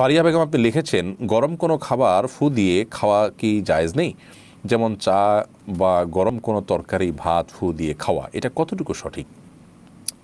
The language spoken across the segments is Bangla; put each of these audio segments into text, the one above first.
ফারিয়া বেগম আপনি লিখেছেন, গরম কোনো খাবার ফু দিয়ে খাওয়া কি জায়জ নেই? যেমন চা বা গরম কোনো তরকারি, ভাত ফু দিয়ে খাওয়া। এটা কতটুকু সঠিক?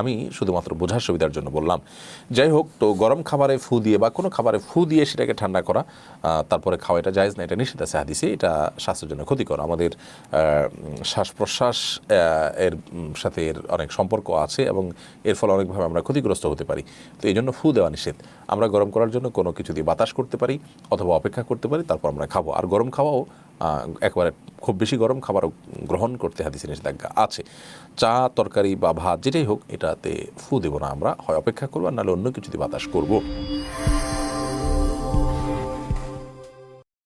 আমি শুধুমাত্র বোঝার সুবিধার জন্য বললাম। যাই হোক, তো গরম খাবারে ফু দিয়ে বা কোনো খাবারে ফু দিয়ে সেটাকে ঠান্ডা করা তারপরে খাওয়া এটা জায়েজ না, এটা নিষেধ আছে হাদিসে, এটা স্বাস্থ্যের জন্য ক্ষতিকর। আমাদের শ্বাস প্রশ্বাস এর সাথে এর অনেক সম্পর্ক আছে এবং এর ফলে অনেকভাবে আমরা ক্ষতিগ্রস্ত হতে পারি। তো এই জন্য ফু দেওয়া নিষেধ। আমরা গরম করার জন্য কোনো কিছু দিয়ে বাতাস করতে পারি অথবা অপেক্ষা করতে পারি, তারপর আমরা খাব। আর গরম খাওয়াও একবারে খুব বেশি গরম খাবারও গ্রহণ করতে হাদিসে নিষেধাজ্ঞা আছে। চা, তরকারি বা ভাত, যেটাই হোক, এটাতে ফু দেবো না আমরা। হয় অপেক্ষা করব আর নাহলে অন্য কিছু দিয়ে বাতাস করব।